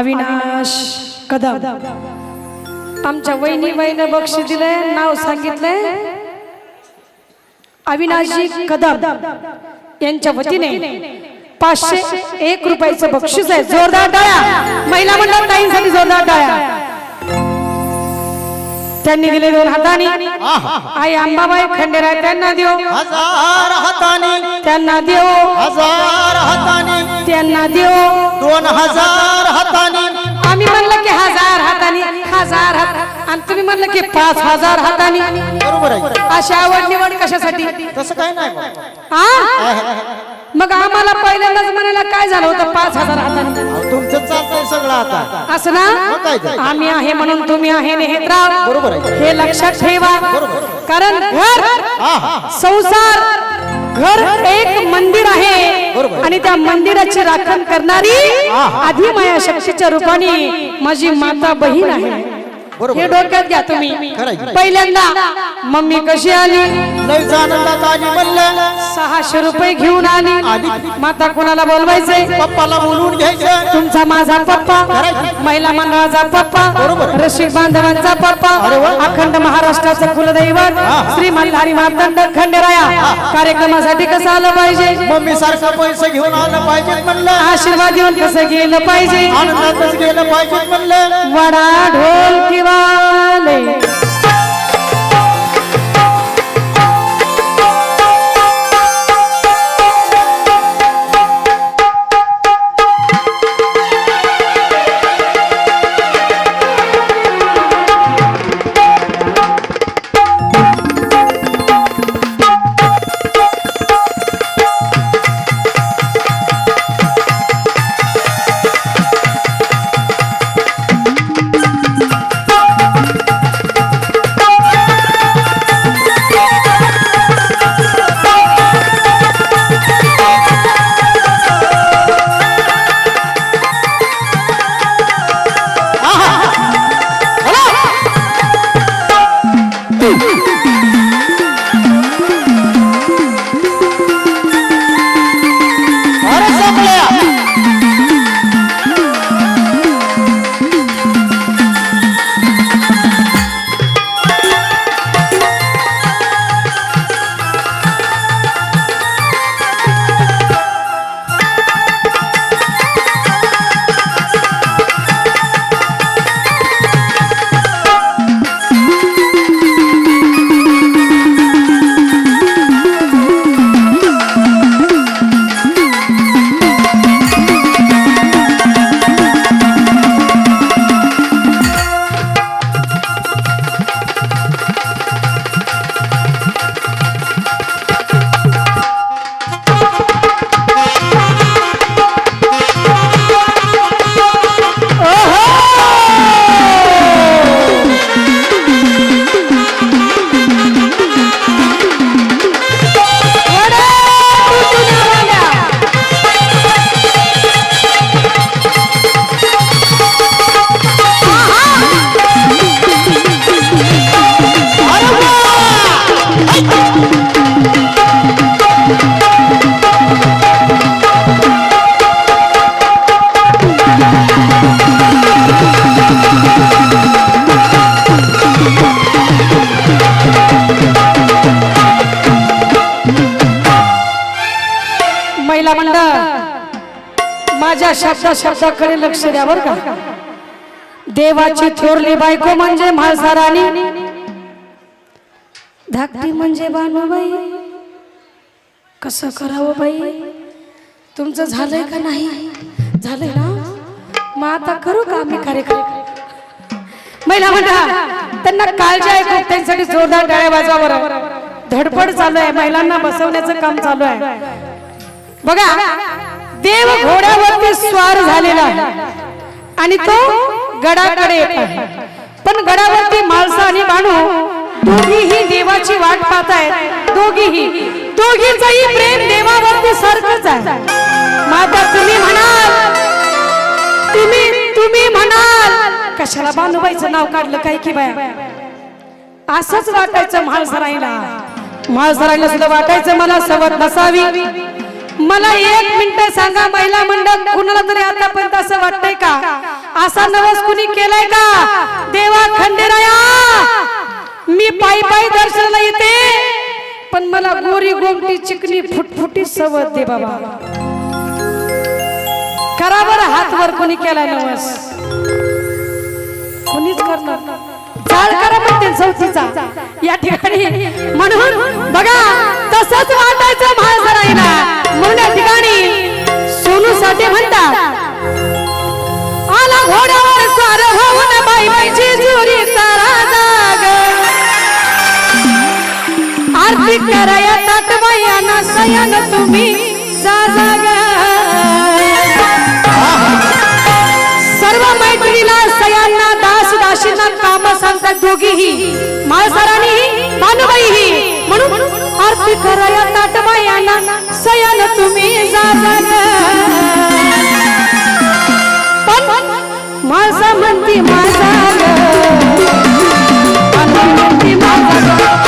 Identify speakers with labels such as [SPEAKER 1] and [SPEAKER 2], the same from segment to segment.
[SPEAKER 1] अविनाश कदम. आमच्या वहिनी वहिनं बक्ष दिलंय नाव सांगितलंय. अविनाशजी कदम यांच्या वतीने पाचशे एक रुपयाचं बक्षीस आहे. जोरदार टाळ्या. महिला मंडळ ताईंसाठी जोरदार टाळ्या. त्यांनी दिले दोन हाताने. आई अंबाबाई खंडेराय त्यांना देऊ
[SPEAKER 2] हजार हातानी.
[SPEAKER 1] त्यांना देऊ
[SPEAKER 2] हजार हातानी.
[SPEAKER 1] त्यांना देऊ
[SPEAKER 2] दोन हजार हातानी.
[SPEAKER 1] आम्ही म्हणलं की हजार हातानी. हजार हात. आणि तुम्ही म्हणलं की पाच हजार हातानी.
[SPEAKER 2] बरोबर आहे.
[SPEAKER 1] अशी आवड निवड कशासाठी?
[SPEAKER 2] तसं काही नाही.
[SPEAKER 1] हा मग आम्हाला पहिल्यांदाच म्हणायला काय झालं होतं पाच हजार हातानी?
[SPEAKER 2] आता
[SPEAKER 1] असं? ना आम्ही आहे म्हणून तुम्ही आहे नेहतराव
[SPEAKER 2] बरोबर.
[SPEAKER 1] हे लक्षात ठेवा कारण घर संसार घर एक मंदिर आहे. आणि त्या मंदिराची राखण करणारी आधी माया शक्तीच्या रूपाने माझी माता बहीण आहे. हे डोक्यात घ्या तुम्ही. पहिल्यांदा मम्मी कशी आली?
[SPEAKER 2] लय आनंदात आली म्हणलं.
[SPEAKER 1] सहाशे रुपये घेऊन आली. माता कोणाला बोलवायचंय
[SPEAKER 2] पप्पाला बोलवून घ्यायचं.
[SPEAKER 1] तुमचा माझा पप्पा. महिला मंडळाचा पप्पा. रसिक बांधवांचा पप्पा. अखंड महाराष्ट्राचं कुलदैवत श्री मल्हारी मार्तंड खंडेराया. कार्यक्रमासाठी कसं आलं पाहिजे?
[SPEAKER 2] मम्मी सारखं पैसे घेऊन आलं पाहिजे म्हणलं.
[SPEAKER 1] आशीर्वाद देऊन कसं गेलं पाहिजे?
[SPEAKER 2] आनंदातच गेलं पाहिजे म्हणलं.
[SPEAKER 1] वडा ढोल किंवा माझ्या शब्दा शब्दाकडे लक्ष द्या बरं का. देवाची थोरली बायको म्हणजे म्हाळसाराणी. धाकटी म्हणजे बानुबाई कसं करावं बाई? तुमचं झालंय का नाही? झालंय ना? मग आता करू का आम्ही कार्यक्रम? महिला म्हणा त्यांना काळजी आहे खूप त्यांच्यासाठी जोरदार टाळ्या वाजवावर धडपड चालू आहे महिलांना बसवण्याचं काम चालू आहे. बघा देव घोड्यावरती स्वार झालेला आणि तो गडाकडे येत आहे. पण गडावरती माळसा आणि बाणू दोघीही देवाची वाट पाहतायत. दोघीही. दोघीचंही प्रेम देवावरती सारखंच आहे. माता तुम्ही म्हणाल. तुम्ही तुम्ही म्हणाल. कशाला बांधूबाईचं नाव काढलं काय की बाया? असंच वाटायचं म्हाळसराईला म्हाळसराईला सुद्धा वाटायचं मला सवत नसावी. मला एक मिनिट सांगा महिला मंडळ कुणाला तरी आतापर्यंत असं वाटतंय का? असा नवस कुणी केलाय का? देवा खंडेराया! मी पायी पायी दर्शनाला येते. पण मला गोरी गोमटी चिकनी फुटफुटी सवत दे बाबा. करा बरं हात वर कोणी केला नवस. कोणीच करणार जाळ करा म्हणते चौथीचा या ठिकाणी म्हणून बघा तसंच वाटायचं महासराईला. म्हणून या ठिकाणी सोनू साठे म्हणतात आला घोड्यावर सार होऊन बाई बाईची जुरी तारा जाग. आरती कराया ताटबायाना सयान तुम्ही जा जाग. सर्व मैत्रिणीला सयांना दास काम सांगतात दोघीही. माळसरांनीही भानुबाईही. म्हणून आरती कराया ताटबायाना. सयान तुम्ही जा पण माझा म्हणती माझा म्हणती माझा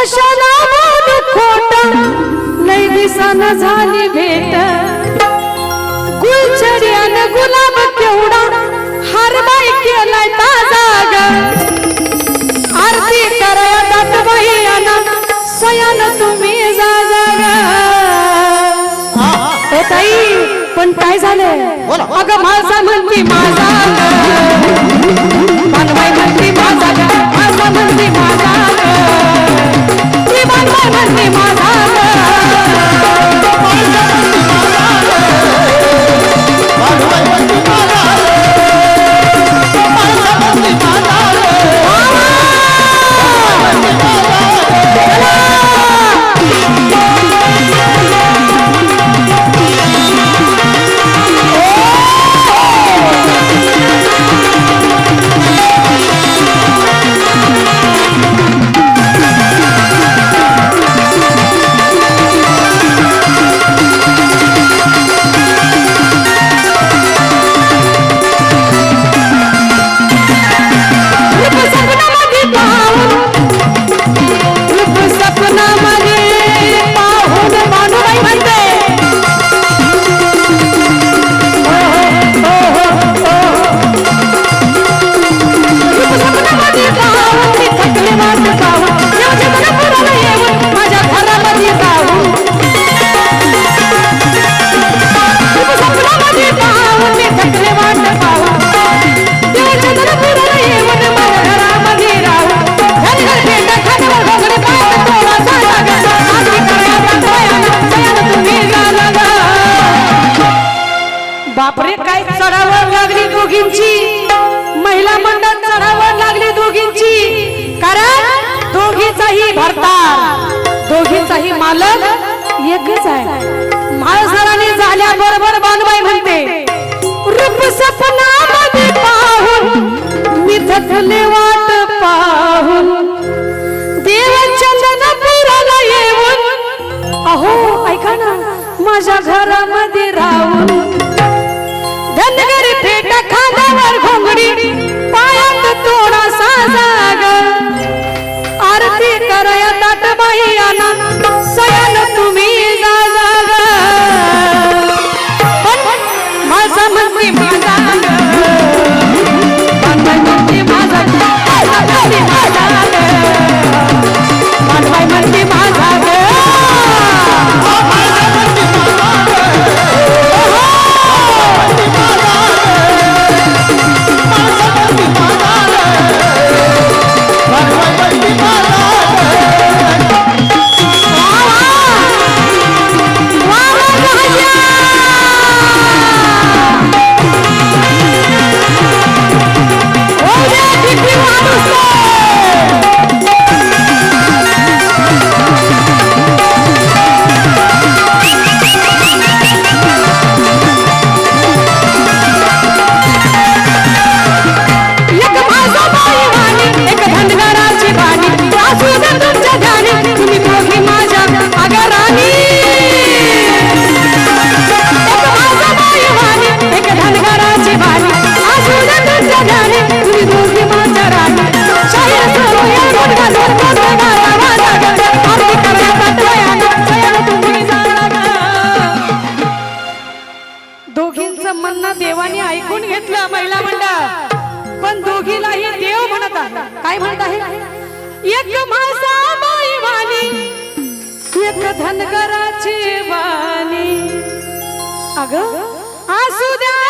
[SPEAKER 1] कशाला बोलू खोट लय दिसन झाली भेट. गुलछडी आणि गुलाब केवढा हार बाई केलाय ताजा ग. आरती कराया दाटबाई आना सयान तुम्ही जा ओ ताई पण काय झालं. अगं माझा म्हणती माझा स्वप्नामध्ये पाहून मी थकले वाट पाहून. देवचंदन पुराला येऊन अहो ऐका ना माझ्या घरामध्ये राहून. धनगरी फेट खांद्यावर घोंगडी पायात थोडासा जाग. आरती करया ताटबाई आना तुमचं म्हणणं देवानी ऐकून घेतलं महिला मंडळ. पण दोघीलाही देव म्हणत आहे. काय म्हणत आहे? एक मासा बाई वाणी एक धनगराची वाणी. अग असू द्या.